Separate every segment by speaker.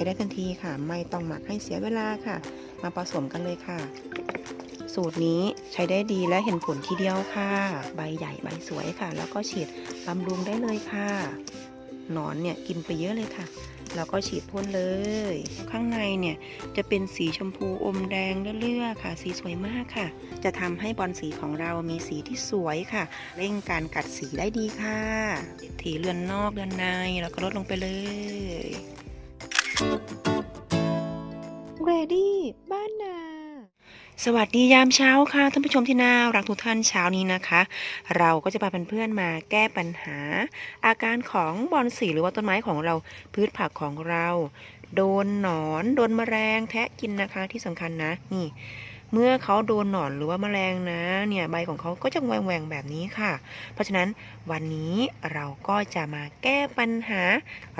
Speaker 1: ช้ได้ทันทีค่ะ ไม่ต้องหมักให้เสียเวลาค่ะ มาผสมกันเลยค่ะ สูตรนี้ใช้ได้ดีและเห็นผลทีเดียวค่ะ ใบใหญ่ใบสวยค่ะ แล้วก็ฉีดบำรุงได้เลยค่ะหนอนเนี่ยกินไปเยอะเลยค่ะ แล้วก็ฉีดพ่นเลย ข้างในเนี่ยจะเป็นสีชมพูอมแดงเลื่อๆค่ะ สีสวยมากค่ะ จะทำให้บอลสีของเรามีสีที่สวยค่ะ เร่งการกัดสีได้ดีค่ะ ถีเรือนนอกเรือนในแล้วก็ลดลงไปเลย Ready บ้านนาสวัสดียามเช้าค่ะท่านผู้ชมที่น่ารักทุกท่านเช้านี้นะคะ เราก็จะพาเพื่อนๆมาแก้ปัญหา อาการของบอลสีหรือว่าต้นไม้ของเราพืชผักของเรา โดนหนอนโดนแมลงแทะกินนะคะที่สำคัญนะนี่ เมื่อเขาโดนหนอนหรือว่าแมลงนะเนี่ยใบของเขาก็จะแหว่งๆแบบนี้ค่ะ เพราะฉะนั้นวันนี้เราก็จะมาแก้ปัญหา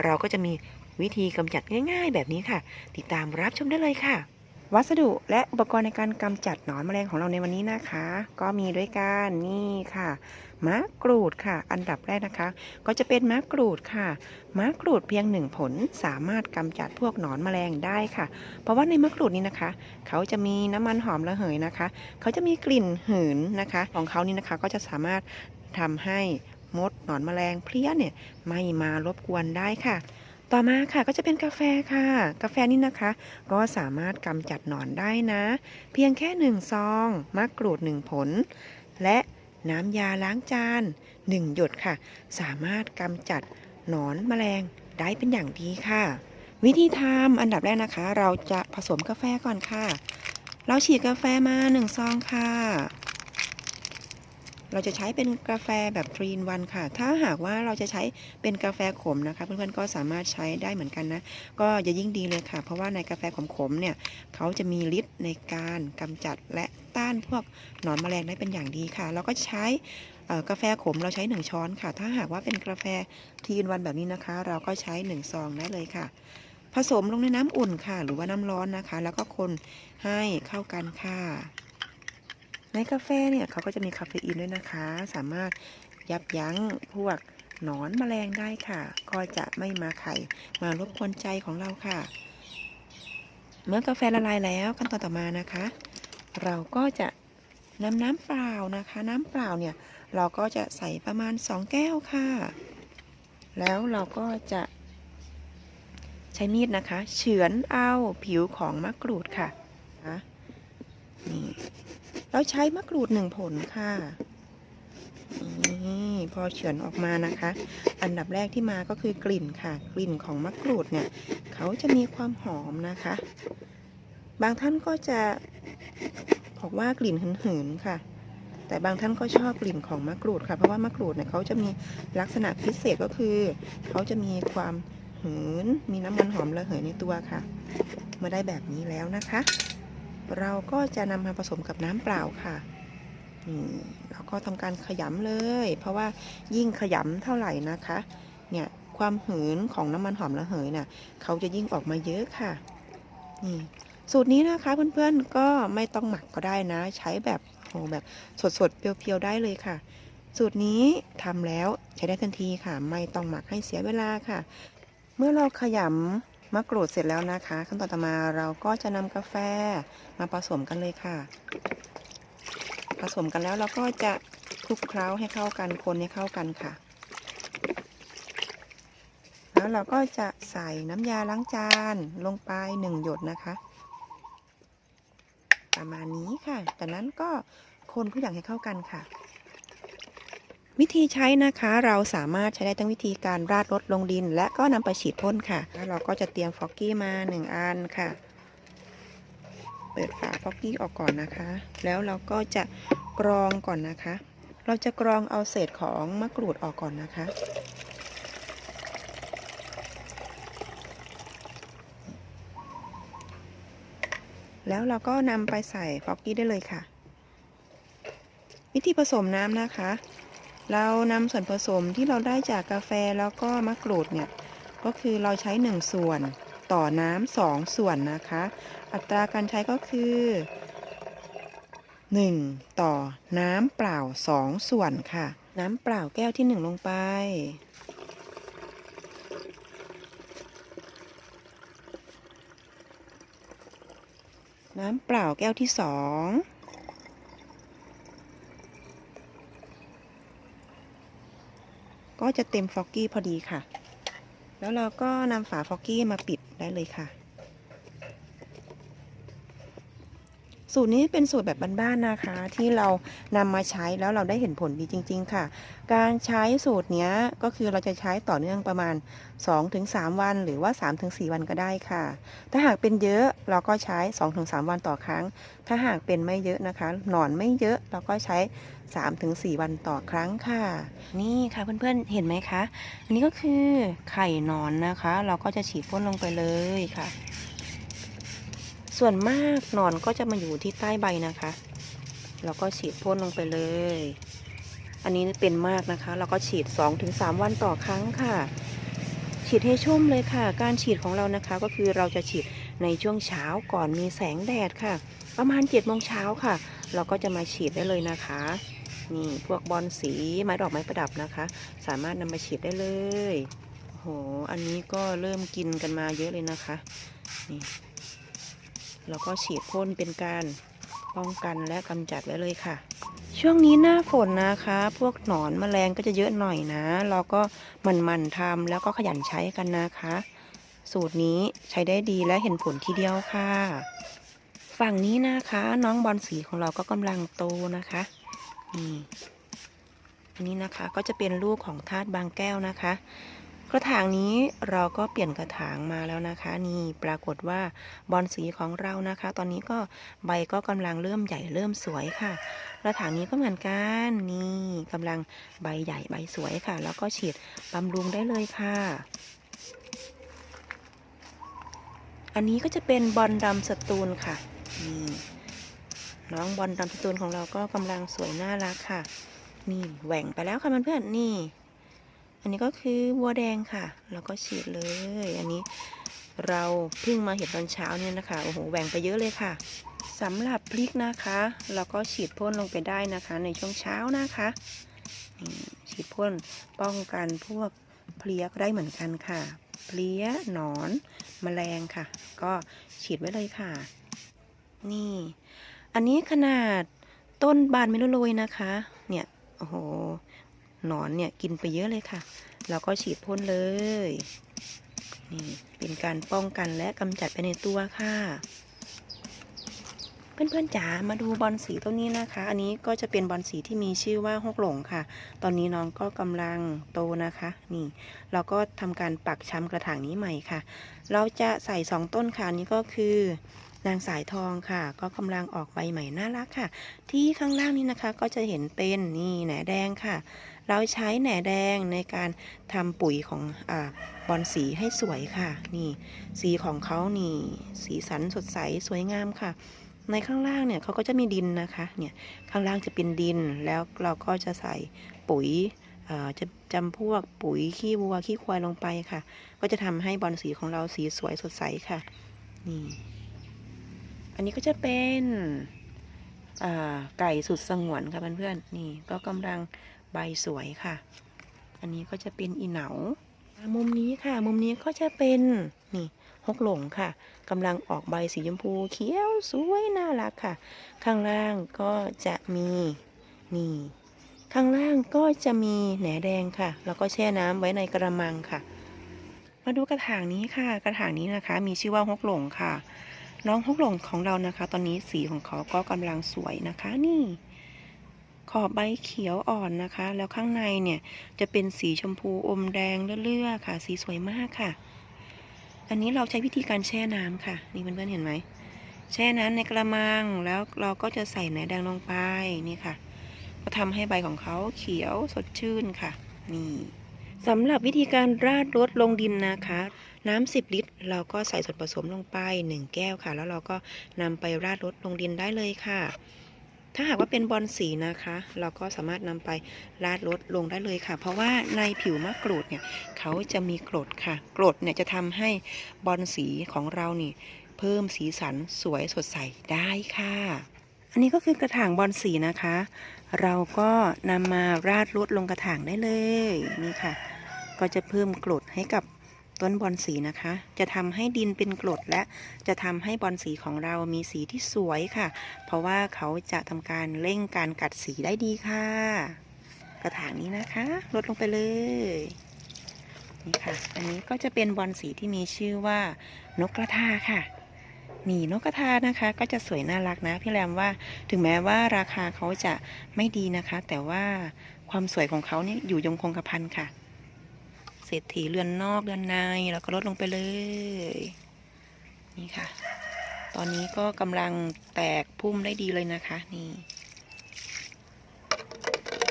Speaker 1: เราก็จะมี วิธีกำจัดง่าย ๆ แบบนี้ค่ะ ติดตามรับชมได้เลยค่ะ วัสดุและอุปกรณ์ในการกำจัดหนอนแมลงของเราในวันนี้นะคะ ก็มีด้วยกันนี่ค่ะมะกรูดค่ะ อันดับแรกนะคะ ก็จะเป็นมะกรูดค่ะมะกรูดเพียงหนึ่งผลสามารถกำจัดพวกหนอนแมลงได้ค่ะ เพราะว่าในมะกรูดนี้นะคะ เขาจะมีน้ำมันหอมระเหยนะคะ เขาจะมีกลิ่นหืนนะคะ ของเขานี่นะคะก็จะสามารถทำให้มดหนอนแมลงเพลี้ยเนี่ยไม่มารบกวนได้ค่ะ ต่อมาค่ะก็จะเป็นกาแฟค่ะ กาแฟนี่นะคะ ก็สามารถกำจัดหนอนได้นะ เพียงแค่หนึ่งซองมะกรูดหนึ่งผล และน้ำยาล้างจานหนึ่งหยดค่ะ สามารถกำจัดหนอนแมลงได้เป็นอย่างดีค่ะ วิธีทำอันดับแรกนะคะ เราจะผสมกาแฟก่อนค่ะ เราฉีดกาแฟมาหนึ่งซองค่ะ เราจะใช้เป็นกาแฟแบบทรีนวันค่ะ ถ้าหากว่าเราจะใช้เป็นกาแฟขมนะคะ เพื่อนๆก็สามารถใช้ได้เหมือนกันนะ ก็จะยิ่งดีเลยค่ะ เพราะว่าในกาแฟขมๆเนี่ยเขาจะมีฤทธิ์ในการกำจัดและต้านพวกหนอนแมลงได้เป็นอย่างดีค่ะ เราก็ใช้กาแฟขมเราใช้ 1 ช้อนค่ะ ถ้าหากว่าเป็นกาแฟทีนวันแบบนี้นะคะ เราก็ใช้ 1 ซองได้เลยค่ะ ผสมลงในน้ำอุ่นค่ะ หรือว่าน้ำร้อนนะคะ แล้วก็คนให้เข้ากันค่ะ ในกาแฟเนี่ยเขาก็จะมีคาเฟอีนด้วยนะคะ สามารถยับยั้งพวกหนอนแมลงได้ค่ะ ก็จะไม่มาไข่มารบกวนใจของเราค่ะ เมื่อกาแฟละลายแล้วขั้นตอนต่อมานะคะ เราก็จะนำน้ำเปล่านะคะ น้ำเปล่าเนี่ยเราก็จะใส่ประมาณ 2 แก้วค่ะ แล้วเราก็จะใช้มีดนะคะ เฉือนเอาผิวของมะกรูดค่ะนี่ะนี่เราใช้มะกรูดหนึ่งผลค่ะนี่พอเฉือนออกมานะคะ อันดับแรกที่มาก็คือกลิ่นค่ะ กลิ่นของมะกรูดเนี่ย เขาจะมีความหอมนะคะ บางท่านก็จะบอกว่ากลิ่นหืนๆค่ะ แต่บางท่านก็ชอบกลิ่นของมะกรูดค่ะ เพราะว่ามะกรูดเนี่ยเขาจะมีลักษณะพิเศษก็คือ เขาจะมีความหืน มีน้ำมันหอมระเหยในตัวค่ะมื่อได้แบบนี้แล้วนะคะ เราก็จะนำมาผสมกับน้ำเปล่าค่ะนี่เราก็ทำการขยำเลย เพราะว่ายิ่งขยำเท่าไหร่นะคะ เนี่ยความหืนของน้ำมันหอมระเหยน่ะเขาจะยิ่งออกมาเยอะค่ะนี่สูตรนี้นะคะเพื่อนๆก็ไม่ต้องหมักก็ได้นะ ใช้แบบโหแบบสดๆเพียวๆได้เลยค่ะ สูตรนี้ทำแล้วใช้ได้ทันทีค่ะ ไม่ต้องหมักให้เสียเวลาค่ะ เมื่อเราขยำ มะกรูดเสร็จแล้วนะคะ ขั้นตอนต่อมาเราก็จะนำกาแฟมาผสมกันเลยค่ะ ผสมกันแล้วเราก็จะคลุกเคล้าให้เข้ากันคนให้เข้ากันค่ะ แล้วเราก็จะใส่น้ำยาล้างจานลงไปหนึ่งหยดนะคะ ประมาณนี้ค่ะ จากนั้นก็คนทุกอย่างให้เข้ากันค่ะ วิธีใช้นะคะเราสามารถใช้ได้ทั้งวิธีการราดรดลงดิน และก็นำไปฉีดพ่นค่ะ แล้วเราก็จะเตรียมฟอกกี้มาหนึ่งอันค่ะ เปิดฝาฟอกกี้ออกก่อนนะคะ แล้วเราก็จะกรองก่อนนะคะ เราจะกรองเอาเศษของมะกรูดออกก่อนนะคะแล้วเราก็นำไปใส่ฟอกกี้ได้เลยค่ะ วิธีผสมน้ำนะคะ เรานำส่วนผสมที่เราได้จากกาแฟแล้วก็มะกรูดเนี่ยก็คือเราใช้ 1 ส่วนต่อน้ำสองส่วนนะคะ อัตราการใช้ก็คือ 1 ต่อน้ำเปล่า 2 ส่วนค่ะ น้ำเปล่าแก้วที่ 1 ลงไปนน้ำเปล่าแก้วที่สอง ก็จะเต็มฟอกกี้พอดีค่ะ แล้วเราก็นำฝาฟอกกี้มาปิดได้เลยค่ะ สูตรนี้เป็นสูตรแบบบ้านๆนะคะ ที่เรานำมาใช้แล้วเราได้เห็นผลดีจริง ๆ ค่ะ การใช้สูตรนี้ก็คือเราจะใช้ต่อเนื่องประมาณ 2-3 วัน หรือว่า 3-4 วันก็ได้ค่ะ ถ้าหากเป็นเยอะเราก็ใช้ 2-3 วันต่อครั้ง ถ้าหากเป็นไม่เยอะนะคะ หนอนไม่เยอะเราก็ใช้ 3-4 วันต่อครั้งค่ะ นี่ค่ะเพื่อนๆเห็นไหมคะ อันนี้ก็คือไข่นอนนะคะ เราก็จะฉีดพ่นลงไปเลยค่ะ ส่วนมากนอนก็จะมาอยู่ที่ใต้ใบนะคะ เราก็ฉีดพ่นลงไปเลย อันนี้เป็นมากนะคะ เราก็ฉีด 2-3 วันต่อครั้งค่ะฉีดให้ชุ่มเลยค่ะ การฉีดของเรานะคะก็คือเราจะฉีดในช่วงเช้าก่อนมีแสงแดดค่ะ ประมาณ7โมงเช้าค่ะ เราก็จะมาฉีดได้เลยนะคะนี่พวกบอลสีไม้ดอกไม้ประดับนะคะ สามารถนำมาฉีดได้เลยโหอันนี้ก็เริ่มกินกันมาเยอะเลยนะคะนี่เราก็ฉีดพ่นเป็นการป้องกันและกำจัดไว้เลยค่ะ ช่วงนี้หน้าฝนนะคะ พวกหนอนแมลงก็จะเยอะหน่อยนะ เราก็หมันทำแล้วก็ขยันใช้กันนะคะ สูตรนี้ใช้ได้ดีและเห็นผลทีเดียวค่ะ ฝั่งนี้นะคะ น้องบอลสีของเราก็กำลังโตนะคะนี่อันนี้นะคะก็จะเป็นลูกของธาตุบางแก้วนะคะ กระถางนี้เราก็เปลี่ยนกระถางมาแล้วนะคะ นี่ปรากฏว่าบอลสีของเรานะคะ ตอนนี้ก็ใบก็กำลังเริ่มใหญ่เริ่มสวยค่ะ กระถางนี้ก็เหมือนกันนี่กำลังใบใหญ่ใบสวยค่ะ แล้วก็ฉีดบำรุงได้เลยค่ะอันนี้ก็จะเป็นบอลดำสตูลค่ะ น้องบอลดำสตูลของเราก็กำลังสวยน่ารักค่ะ นี่แหว่งไปแล้วค่ะเพื่อนๆนี่ อันนี้ก็คือวัวแดงค่ะ แล้วก็ฉีดเลย อันนี้เราเพิ่งมาเห็นตอนเช้าเนี่ยนะคะ โอ้โหแหว่งไปเยอะเลยค่ะสำหรับพริกนะคะเราก็ฉีดพ่นลงไปได้นะคะ ในช่วงเช้านะคะนี่ฉีดพ่นป้องกันพวกเพลี้ยก็ได้เหมือนกันค่ะ เพลี้ยหนอนแมลงค่ะ ก็ฉีดไว้เลยค่ะ นี่ อันนี้ขนาดต้นบานไม่รู้โรยนะคะ เนี่ย โอ้โห หนอนเนี่ยกินไปเยอะเลยค่ะ เราก็ฉีดพ่นเลย นี่ เป็นการป้องกันและกำจัดไปในตัวค่ะ เพื่อนๆจ๋า มาดูบอลสีต้นนี้นะคะ อันนี้ก็จะเป็นบอลสีที่มีชื่อว่าฮกหลงค่ะ ตอนนี้น้องก็กำลังโตนะคะ นี่ เราก็ทำการปักช้ำกระถางนี้ใหม่ค่ะ เราจะใส่สองต้นค่ะ อันนี้ก็คือ นางสายทองค่ะ ก็กำลังออกใบใหม่น่ารักค่ะ ที่ข้างล่างนี้นะคะก็จะเห็นเป็นนี่แหนแดงค่ะ เราใช้แหนแดงในการทำปุ๋ยของอบอลสีให้สวยค่ะ นี่ สีของเขานี่ สีสันสดใสสวยงามค่ะในข้างล่างเนี่ยเขาก็จะมีดินนะคะ เนี่ยข้างล่างจะเป็นดินแล้วเราก็จะใส่ปุ๋ยจะจำพวกปุ๋ยขี้วัวขี้ควายลงไปค่ะ ก็จะทำให้บอลสีของเราสีสวยสดใสค่ะ นี่ อันนี้ก็จะเป็นไก่สุดสงวนค่ะเพื่อนๆ นี่ก็กำลังใบสวยค่ะ อันนี้ก็จะเป็นอีเหนา มุมนี้ค่ะ มุมนี้ก็จะเป็นนี่ฮกหลงค่ะกำลังออกใบสีชมพูเขียวสวยน่ารักค่ะ ข้างล่างก็จะมีนี่ข้างล่างก็จะมีแหนแดงค่ะ แล้วก็แช่น้ำไว้ในกระมังค่ะ มาดูกระถางนี้ค่ะ กระถางนี้นะคะ มีชื่อว่าฮกหลงค่ะ น้องฮกหลงของเรานะคะ ตอนนี้สีของเขาก็กำลังสวยนะคะ นี่ ขอบใบเขียวอ่อนนะคะ แล้วข้างในเนี่ยจะเป็นสีชมพูอมแดงเลื่อยๆค่ะ สีสวยมากค่ะ อันนี้เราใช้วิธีการแช่น้ำค่ะ นี่เพื่อนๆเห็นไหมแช่น้ำในกระมังแล้วเราก็จะใส่แหนแดงลงไปนี่ค่ะ ก็ทำให้ใบของเขาเขียวสดชื่นค่ะ นี่ สำหรับวิธีการราดรดลงดินนะคะ น้ำ10 ลิตร เราก็ใส่ส่วนผสมลงไป 1 แก้วค่ะ แล้วเราก็นำไปราดรดลงดินได้เลยค่ะ ถ้าหากว่าเป็นบอลสีนะคะ เราก็สามารถนำไปราดรดลงได้เลยค่ะ เพราะว่าในผิวมะกรูดเนี่ยเขาจะมีกรดค่ะ กรดเนี่ยจะทำให้บอลสีของเรานี่ เพิ่มสีสันสวยสดใสได้ค่ะ อันนี้ก็คือกระถางบอลสีนะคะ เราก็นำมาราดรดลงกระถางได้เลยนี่ค่ะ ก็จะเพิ่มกรดให้กับต้นบอนสีนะคะ จะทำให้ดินเป็นกรดและจะทำให้บอนสีของเรามีสีที่สวยค่ะ เพราะว่าเขาจะทำการเร่งการกัดสีได้ดีค่ะ กระถางนี้นะคะ ลดลงไปเลยนี่ค่ะ อันนี้ก็จะเป็นบอนสีที่มีชื่อว่านกกระทาค่ะ นี่นกกระทานะคะ ก็จะสวยน่ารักนะพี่แรมว่าถึงแม้ว่าราคาเขาจะไม่ดีนะคะ แต่ว่าความสวยของเขาเนี่ยอยู่ยงคงกระพันค่ะ เศรษฐีเรือนนอกเรือนในแล้วก็ลดลงไปเลย นี่ค่ะ ตอนนี้ก็กำลังแตกพุ่มได้ดีเลยนะคะ นี่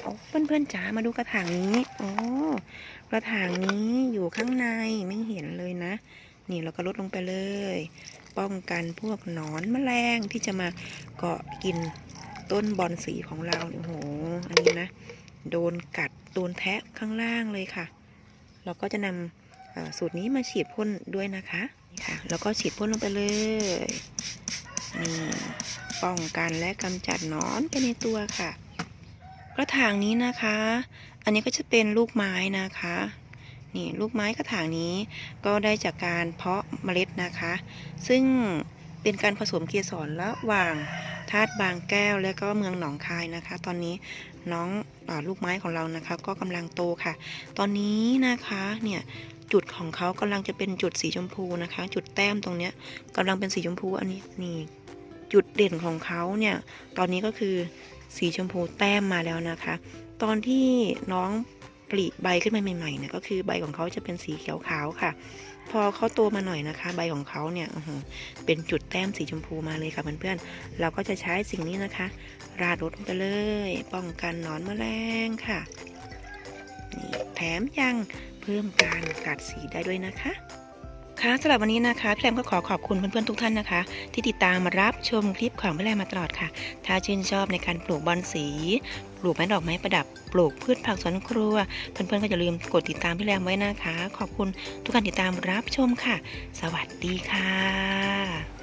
Speaker 1: เอาเพื่อนๆจ๋ามาดูกระถางนี้โอ้กระถางนี้อยู่ข้างในไม่เห็นเลยนะ นี่เราก็ลดลงไปเลย ป้องกันพวกหนอนแมลงที่จะมาเกาะกินต้นบอนสีของเราโอ้โหอันนี้นะ โดนกัดโดนแทะข้างล่างเลยค่ะ เราก็จะนำสูตรนี้มาฉีดพ่นด้วยนะคะค่ะ แล้วก็ฉีดพ่นลงไปเลยนี่ป้องกันและกำจัดหนอนไปในตัวค่ะกระถางนี้นะคะ อันนี้ก็จะเป็นลูกไม้นะคะ นี่ลูกไม้กระถางนี้ก็ได้จากการเพาะเมล็ดนะคะ ซึ่งเป็นการผสมเกสรระหว่างธาตุบางแก้วและก็เมืองหนองคายนะคะ ตอนนี้น้องอลูกไม้ของเรานะคะ ก็กำลังโตค่ะ ตอนนี้นะคะเนี่ยจุดของเขากำลังจะเป็นจุดสีชมพูนะคะ จุดแต้มตรงเนี้ยกำลังเป็นสีชมพูอันนี้นี่จุดเด่นของเขาเนี่ยตอนนี้ก็คือสีชมพูแต้มมาแล้วนะคะ ตอนที่น้อง ปลีใบขึ้นมาใหม่ๆนี่ยก็คือใบของเขาจะเป็นสีเขียวขาวค่ะ พอเขาโตมาหน่อยนะคะ ใบของเขาเนี่ยเป็นจุดแต้มสีชมพูมาเลยค่ะเพื่อนๆเราก็จะใช้สิ่งนี้นะคะ ราดรถไปเลย ป้องกันหนอนแมลงค่ะนี่แถมยังเพิ่มการกัดสีได้ด้วยนะคะค่ะสำหรับวันนี้นะคะพี่แรมก็ขอขอบคุณเพื่อนๆทุกท่านนะคะ ที่ติดตามมารับชมคลิปของพี่แรมมาตลอดค่ะ ถ้าชื่นชอบในการปลูกบอนสี ปลูกไม้ดอกไม้ประดับ ปลูกพืชผักสวนครัว เพื่อนๆก็อย่าลืมกดติดตามพี่แรมไว้นะคะ ขอบคุณทุกการติดตามรับชมค่ะ สวัสดีค่ะ